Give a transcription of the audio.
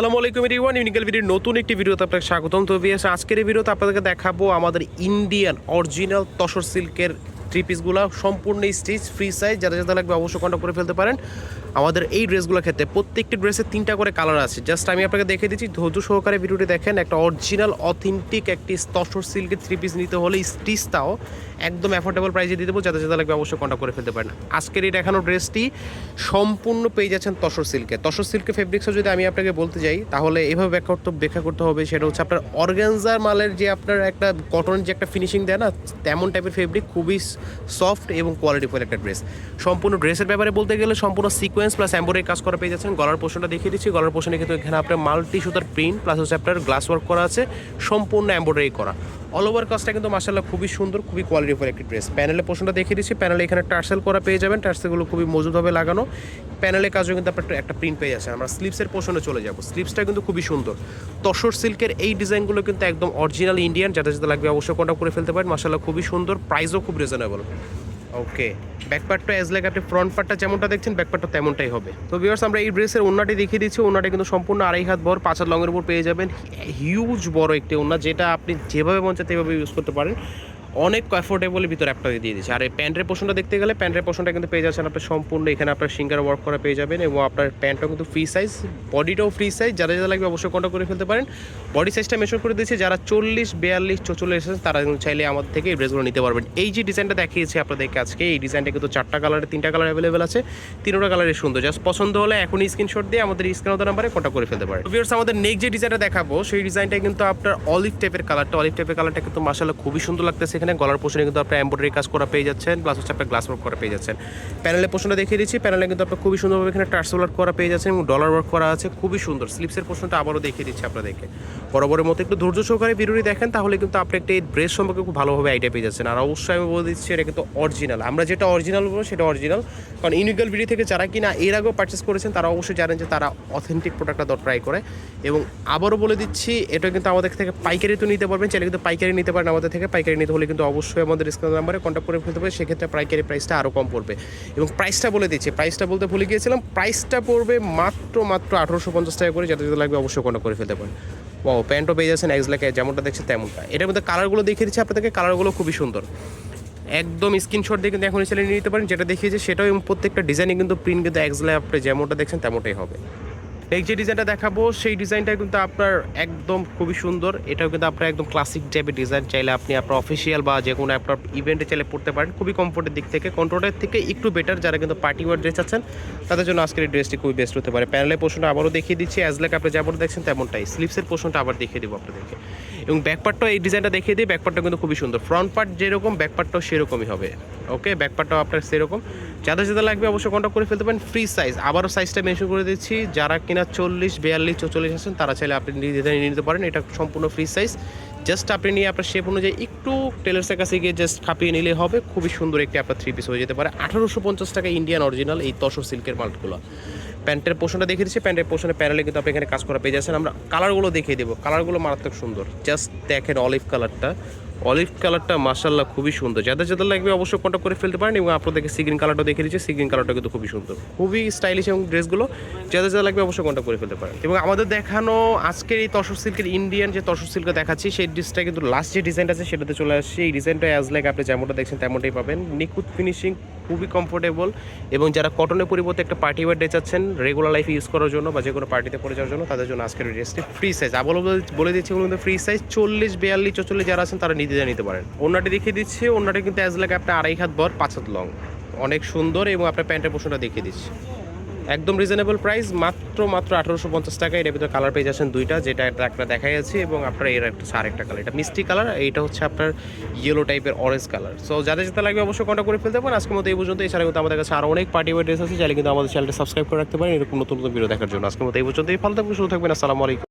আসসালামু আলাইকুম এভরিওয়ান ইউনিক্যাল ভিডিওর নতুন একটি ভিডিওতে আপনাকে স্বাগতম। তো ভিএস আজকের এই ভিডিওতে আপনাদেরকে দেখাবো আমাদের ইন্ডিয়ান অরিজিনাল তসর সিল্কের থ্রি পিসগুলো সম্পূর্ণ স্টিচ ফ্রি সাইজ যারা যারা লাগবে অবশ্যই কন্ট্যাক্ট করে ফেলতে পারেন। আমাদের এই ড্রেসগুলোর ক্ষেত্রে প্রত্যেকটি ড্রেসের তিনটা করে কালার আছে। জাস্ট আমি আপনাকে দেখে দিচ্ছি, ধৈর্য সহকারে ভিডিওটি দেখেন। একটা অরিজিনাল অথেন্টিক একটি তসর সিল্কের থ্রি পিস নিতে হলে স্টিচটাও একদম অ্যাফোর্ডেবল প্রাইসে দিয়ে দেবো যাতে যাতে লাগবে অবশ্যই কন্ট্যাক্ট করে ফেলতে পারেন। আজকের এই দেখানো ড্রেসটি সম্পূর্ণ পেয়ে যাচ্ছেন তসর সিল্কে। তসর সিল্কের ফেব্রিক্সও যদি আমি আপনাকে বলতে যাই, তাহলে এভাবে ব্যাখ্যা করতে ব্যাখ্যা করতে হবে, সেটা হচ্ছে আপনার অর্গানজার মালের যে আপনার একটা কটনের যে একটা ফিনিশিং দেয় না, তেমন টাইপের ফেব্রিক খুবই সফট এবং কোয়ালিটি কোয়ালিটিফুল একটা ড্রেস সম্পূর্ণ ড্রেসের ব্যাপারে বলতে গেলে সম্পূর্ণ সিকোয়েন্স প্লাস এম্বয়ডারি কাজ করা পেয়ে যাচ্ছেন। গলার পোর্শনটা দেখিয়ে দিচ্ছি। গলার পোর্শনে কিন্তু এখানে আপনার মাল্টি সুতার প্রিন্ট প্লাস হচ্ছে আপনার গ্লাস ওয়ার্ক করা আছে, সম্পূর্ণ এম্বয়ডারি করা। অল ওভার কাজটা কিন্তু মাসাল্লাহ খুবই সুন্দর, খুবই কোয়ালিটিফুল একটি ড্রেস। প্যানেলের পোর্শনটা দেখিয়ে দিচ্ছি। প্যানেলে এখানে টার্সেল করা পেয়ে যাবেন। টার্সেলগুলো খুবই মজুদভাবে লাগানো। প্যানেলের কাজও কিন্তু আপনার একটা প্রিন্ট পেয়ে যাচ্ছেন। আমরা স্লিপসের পোর্শনে চলে যাব। স্লিপসটা কিন্তু খুবই সুন্দর। তসর সিল্কের এই ডিজাইনগুলো কিন্তু একদম অরিজিনাল ইন্ডিয়ান। যাতে যাতে লাগবে অবশ্যই কন্ট্যাক্ট করে ফেলতে পারেন। মাসাল্লাহ খুবই সুন্দর। প্রাইসও খুব রিজনেবল ওকে ব্যাক পার্টটা এজ লাইক আপনি ফ্রন্ট পার্টটা যেমনটা দেখছেন ব্যাক পার্টটা তেমনটাই হবে। তো ভিউয়ার্স আমরা এই ড্রেসের ওন্নাটি দেখিয়ে দিচ্ছি। ওন্নাটি কিন্তু সম্পূর্ণ আড়াই হাত বড়, পাঁচ হাত লঙের উপর পেয়ে যাবেন। হিউজ বড় একটি ওন্না, যেটা আপনি যেভাবে মন চায় সেভাবে ইউজ করতে পারেন। অনেক অ্যাফোর্ডেবলের ভিতরে একটা দিয়ে দিয়েছে। আর এই প্যান্টের পোষণটা দেখতে গেলে, প্যান্টের পোষণটা কিন্তু পেয়ে যাচ্ছেন আপনি সম্পূর্ণ। এখানে আপনার সিঙ্গার ওয়ার্ক করা পেয়ে যাবেন এবং আপনার প্যান্টটাও কিন্তু ফ্রি সাইজ বডিটাও ফ্রি সাইজ যারা যারা লাগবে অবশ্যই কন্ট্যাক্ট করে ফেলতে পারেন। বডি সাইজটা মেশর করে দিয়েছে, যারা চল্লিশ, বিয়াল্লিশ, চৌচল্লিশ এসেছেন, তারা কিন্তু চাইলে আমাদের থেকে এই ড্রেসগুলো নিতে পারবেন। এই যে ডিজাইনটা দেখিয়েছি আপনাদেরকে আজকে, এই ডিজাইনটা কিন্তু চারটা কালারের তিনটা কালার অ্যাভেলেবেল আছে। তিনটা কালারের সুন্দর। জাস্ট পছন্দ হলে এখনই স্ক্রিনশট দিয়ে আমাদের স্ক্রিন নাম্বারে কন্ট্যাক্ট করে ফেলতে পারেন। ভিউয়ার্স আমাদের নেক্সট যে ডিজাইনটা দেখাবো, সেই ডিজাইনটা কিন্তু আপনার অলিভ টাইপের কালারটা অলিভ টাইপের কালারটা কিন্তু মাসাল্লাহ খুবই সুন্দর লাগতেছে। এখানে গলার পোষণে কিন্তু আপনার এম্ব্রয়ডারি কাজ করা পেয়ে যাচ্ছেন প্লাস হচ্ছে আপনার গ্লাস ওয়ার্ক করা পেয়ে যাচ্ছেন। প্যানেলের পোষণটা দেখিয়ে দিচ্ছি প্যানেলে কিন্তু আপনার খুবই সুন্দরভাবে এখানে টার্সেল ওয়ার্ক করা পেয়ে যাচ্ছেন এবং ডলার ওয়ার্ক করা আছে, খুবই সুন্দর। স্লিপসের পোষণটা আবারও দেখিয়ে দিচ্ছি আপনাদেরকে। বরাবরের মতো একটু ধৈর্য সহকারে ভিডিওটি দেখেন, তাহলে কিন্তু আপনি একটা এই ড্রেস সম্পর্কে খুব ভালোভাবে আইডিয়া পেয়ে যাচ্ছেন। আর অবশ্যই আমি বলে দিচ্ছি, এটা কিন্তু অরিজিনাল আমরা যেটা অরিজিনাল বলব সেটা অরিজিনাল কারণ ইউনিক্যাল ভিডিও থেকে যারা কিনা এর আগেও পারচেস করেছেন, তারা অবশ্যই জানেন যে তারা অথেন্টিক প্রোডাক্টটা দর ট্রাই করে। এবং আবারও বলে দিচ্ছি, এটা কিন্তু আমাদের থেকে পাইকারি তো নিতে পারবেন, চাইলে কিন্তু পাইকারি নিতে পারেন, আমাদের থেকে পাইকারি নিতে হলে কিন্তু অবশ্যই আমাদের স্ক্রিন নাম্বারে কন্ট্যাক্ট করে ফেলতে হবে সেক্ষেত্রে পাইকারি প্রাইসটা আরও কম পড়বে। এবং প্রাইসটা বলে দিচ্ছি প্রাইসটা বলতে ভুলে গিয়েছিলাম প্রাইসটা পড়বে মাত্র মাত্র আঠারোশো পঞ্চাশ টাকা করে যাতে যাতে লাগবে অবশ্যই কন্ট্যাক্ট করে ফেলতে পারেন। ও প্যান্টও পেয়ে যাচ্ছেন এক্স লেখে, যেমনটা দেখছে তেমনটা। এটার মধ্যে কালারগুলো দেখিয়ে দিচ্ছে আপনাদেরকে কালারগুলো খুবই সুন্দর। একদম স্ক্রিনশট দিয়ে কিন্তু এখন ছেলে নিয়ে নিতে পারেন, যেটা দেখিয়েছে সেটাও এবং প্রত্যেকটা ডিজাইনে কিন্তু প্রিন্ট কিন্তু এক্সলে আপনি যেমনটা দেখছেন, তেমনটাই হবে। এই যে ডিজাইনটা দেখাবো, সেই ডিজাইনটা কিন্তু আপনার একদম খুবই সুন্দর। এটাও কিন্তু আপনার একদম ক্লাসিক টাইপের ডিজাইন চাইলে আপনি আপনার অফিসিয়াল বা যে কোনো আপনার ইভেন্টে চাইলে পড়তে পারেন। খুবই কমফোর্টের দিক থেকে। কন্ট্রোলের থেকে একটু বেটার যারা কিন্তু পার্টি ওয়ার ড্রেস আছেন তাদের জন্য আজকের এই ড্রেসটি খুবই বেস্ট হতে পারে। প্যানেলের পোর্শনটা আবারও দেখিয়ে দিচ্ছি। অ্যাজ লাইক আপনি যেমন দেখছেন তেমনটাই। স্লিপসের পোর্শনটা আবার দেখিয়ে দেবো আপনাদেরকে। এবং ব্যাকপার্টটাও এই ডিজাইনটা দেখিয়ে দিই। ব্যাকপার্টটা কিন্তু খুবই সুন্দর। ফ্রন্ট পার্ট যেরকম ব্যাকপার্টটাও সেরকমই হবে। ওকে ব্যাকপার্টটাও আপনার সেরকম। যাদের যাদের লাগবে অবশ্যই কন্ট্যাক্ট করে ফেলতে পারেন ফ্রি সাইজ আবারও সাইজটা মেনশন করে দিচ্ছি, যারা কিনা চল্লিশ, বিয়াল্লিশ, চৌচল্লিশ আছেন, তারা চাইলে আপনি নিজেদের নিয়ে নিতে পারেন। এটা সম্পূর্ণ ফ্রি সাইজ জাস্ট আপনি নিয়ে আপনার শেপ অনুযায়ী একটু টেলার্সের কাছে গিয়ে জাস্ট খাপিয়ে নিলে হবে। খুবই সুন্দর একটি আপনার থ্রি পিস হয়ে যেতে পারে। আঠারোশো পঞ্চাশ টাকা ইন্ডিয়ান অরিজিনাল এই তসর সিল্কের মাল্টগুলো প্যান্টের পোষণটা দেখিয়ে দিচ্ছি। প্যান্টের পোষণে প্যানেলে কিন্তু আপনি এখানে কাজ করা পেয়ে যাচ্ছেন। আমরা কালারগুলো দেখিয়ে দেবো। কালারগুলো মারাত্মক সুন্দর। জাস্ট দেখেন অলিভ কালারটা অলিভ কালারটা মাসাল্লাহ খুবই সুন্দর। যাদের যাদের লাগবে অবশ্যই কন্ট্যাক্ট করে ফেলতে পারেন এবং আপনাদেরকে সিগ্রিন কালারটা দেখে দিচ্ছি সিগ্রিন কালারটা কিন্তু খুবই সুন্দর। খুবই স্টাইলিশ এবং ড্রেসগুলো যাদের যাদের লাগবে অবশ্যই কন্ট্যাক্ট করে ফেলতে পারেন। এবং আমাদের দেখানো আজকের এই তসর সিল্কের ইন্ডিয়ান যে তসর সিল্কে দেখাচ্ছি, সেই ড্রেসটা কিন্তু লাস্ট যে ডিজাইনটা আছে সেটাতে চলে আসছে। এই ডিজাইনটা অ্যাজ লাইক আপনি যেমনটা দেখছেন তেমনটাই পাবেন। নিখুঁত ফিনিশিং খুবই কমফোর্টেবল এবং যারা কটনের পরিবর্তে একটা পার্টি ওয়ার ড্রেস চাচ্ছেন রেগুলার লাইফে ইউজ করার জন্য বা যে কোনো পার্টিতে পরে যাওয়ার জন্য, তাদের জন্য আজকের ড্রেসটি ফ্রি সাইজ আবার বলে দিচ্ছি কিন্তু ফ্রি সাইজ চল্লিশ, বিয়াল্লিশ চল্লিশ যারা আছেন তারা নিজে নিতে পারেন। অন্যটি দেখিয়ে দিচ্ছি। অন্যটি কিন্তু অ্যাজ লাইক আপনার আড়াই হাত বর পাঁচ হাত লং অনেক সুন্দর এবং আপনার প্যান্টের পোষণটা দেখিয়ে দিচ্ছি। একদম রিজনেবল প্রাইস মাত্র মাত্র আঠারোশো পঞ্চাশ টাকা। এর ভিতরে কালার পেয়ে যাচ্ছেন দুইটা, যেটা একটা একটা দেখাই যাচ্ছে এবং আপনার এর একটা আর একটা কালার এটা মিষ্টি কালার এইটা হচ্ছে আপনার ইয়েলো টাইপের অরেঞ্জ কালার সো যাদের যেতে লাগবে অবশ্যই কন্ট্যাক্ট করে ফেলতে পারেন। আজকের মতো এই পর্যন্ত এছাড়া কিন্তু আমাদের কাছে আরও অনেক পার্টি ওয়ার ড্রেস আছে। চাইলে কিন্তু আমাদের চ্যানেলটা সাবস্ক্রাইব করে রাখতে পারেন। এরকম নতুন নতুন ভিডিও দেখার জন্য আজকের মতো এই পর্যন্তই। ভালো থাকবেন শুরু থাকবেন। আসসালামু আলাইকুম।